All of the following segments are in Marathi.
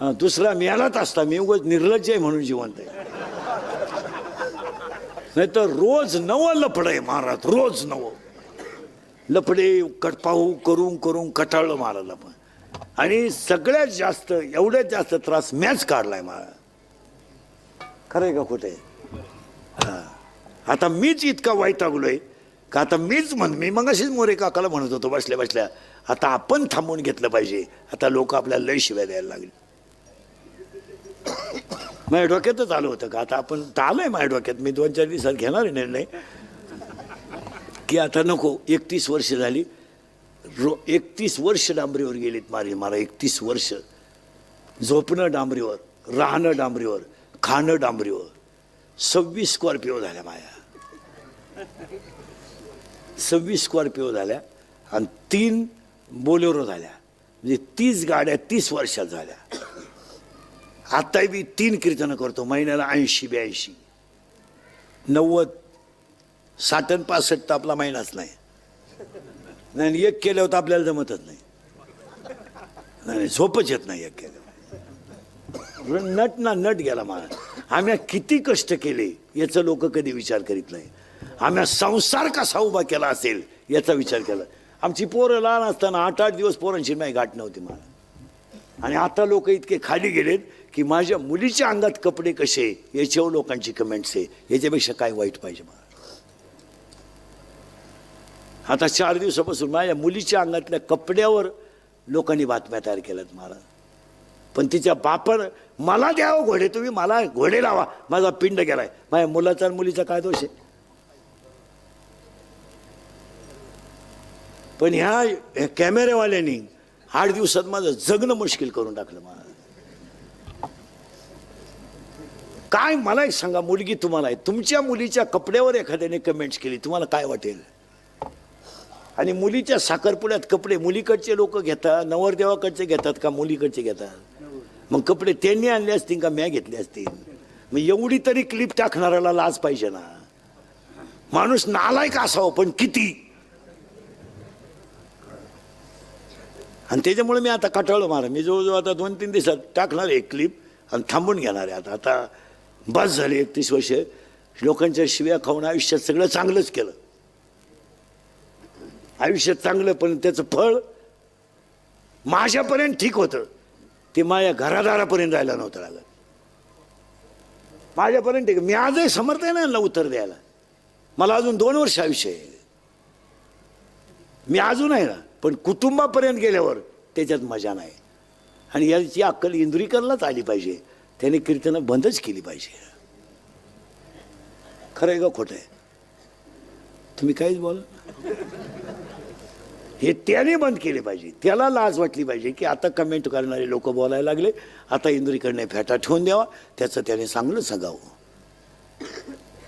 दुसरा मिळालाच असता मी उगाच निर्लज्ज आहे म्हणून जिवंत आहे. नाही तर रोज नवं लफडं आहे महाराज रोज नवं. लफडे कटपाहू करून करून कटाळलं महाराज पण आणि सगळ्यात जास्त एवढ्यात जास्त त्रास मॅच काढलाय मला खरंय का कुठे हां. आता मीच इतका वैतागलोय का आता मीच म्हण मी मग अशीच मोरे काकाला म्हणत होतो बसल्या बसल्या आता आपण थांबून घेतलं पाहिजे. आता लोक आपल्याला लय शिव्या द्यायला लागले. माझ्या डोक्यातच आलं होतं का? आता आपण तर आहे माझ्या डोक्यात. मी दोन चार दिवसात घेणार आहे निर्णय. की आता नको एकतीस वर्ष झाली. रो एकतीस वर्ष डांबरीवर गेलीत मारी मला एकतीस वर्ष. झोपणं डांबरीवर राहणं डांबरीवर खाणं डांबरीवर. सव्वीस स्कॉर्पिओ झाल्या माया. सव्वीस स्कॉर्पिओ झाल्या आणि तीन बोलेरो झाल्या. म्हणजे तीस गाड्या तीस वर्षात झाल्या. आत्ताही मी तीन कीर्तनं करतो. महिन्याला ऐंशी ब्याऐंशी. नव्वद साठ आणि पासष्ट तर आपला महिनाच नाही. नाही एक केलं होतं आपल्याला जमतच नाही. नाही झोपच येत नाही एक केलं नट ना नट गेला मला आम्ही किती कष्ट केले याचं लोक कधी विचार करीत नाही. आम्ही संसार कसा उभा केला असेल याचा विचार केला. आमची पोरं लहान असताना आठ आठ दिवस पोरांची नाही गाठ नव्हती मला आणि आता लोक इतके खाली गेलेत की माझ्या मुलीच्या अंगात कपडे कसे याच्यावर लोकांची कमेंट्स आहे याच्यापेक्षा काय वाईट पाहिजे मला? आता चार दिवसापासून माझ्या मुलीच्या अंगातल्या कपड्यावर लोकांनी बातम्या तयार केल्यात मला. पण तिच्या बापर मला द्यावं घोडे तुम्ही मला घोडे लावा. माझा पिंड गेलाय. माझ्या मुलाचा आणि मुलीचा काय दोष आहे? पण ह्या ह्या कॅमेरेवाल्यांनी आठ दिवसात माझं जगणं मुश्किल करून टाकलं मला. काय मला एक सांगा मुलगी तुम्हाला आहे. तुमच्या मुलीच्या कपड्यावर एखाद्याने कमेंट्स केली तुम्हाला काय वाटेल? आणि मुलीच्या साखरपुड्यात कपडे मुलीकडचे लोक घेतात नवरदेवाकडचे घेतात का मुलीकडचे घेतात? मग कपडे त्यांनी आणले असतील का म्या घेतले असतील? मग एवढी तरी क्लिप टाकणाऱ्याला लाज पाहिजे ना. माणूस नालायक असावं पण किती? आणि त्याच्यामुळे मी आता कटाळलो मारा मी जवळजवळ आता दोन तीन दिवसात टाकणार एक क्लिप आणि थांबून घेणार आहे आता. आता बस झाली एकतीस वर्ष. लोकांच्या शिव्या खाऊन आयुष्यात सगळं चांगलंच केलं. आयुष्यात चांगलं पण त्याचं फळ माझ्यापर्यंत ठीक होतं. ते माझ्या घरादारापर्यंत जायला नव्हतं लागत माझ्यापर्यंत ठीक मी आजही समर्थ आहे ना उत्तर द्यायला. मला अजून दोन वर्ष आयुष्य आहे. मी अजून आहे ना पण कुटुंबापर्यंत गेल्यावर त्याच्यात मजा नाही. आणि याची अक्कल इंद्रिकरलाच आली पाहिजे. त्याने कीर्तनं बंदच केली पाहिजे. खरं आहे का खोटं आहे? तुम्ही काहीच बोला. हे त्याने बंद केले पाहिजे. त्याला लाज वाटली पाहिजे की आता कमेंट करणारे लोक बोलायला लागले. आता इंद्रिकडने फेटा ठेवून द्यावा. त्याचं त्याने चांगलं सगावं.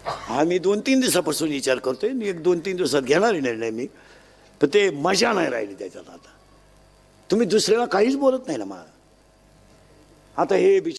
हा मी दोन तीन दिवसापासून विचार करतोय. मी एक दोन तीन दिवसात घेणार निर्णय मी. पण ते मजा नाही राहिली त्याच्यात आता. तुम्ही दुसऱ्याला काहीच बोलत नाही ना मला आता हे बिचार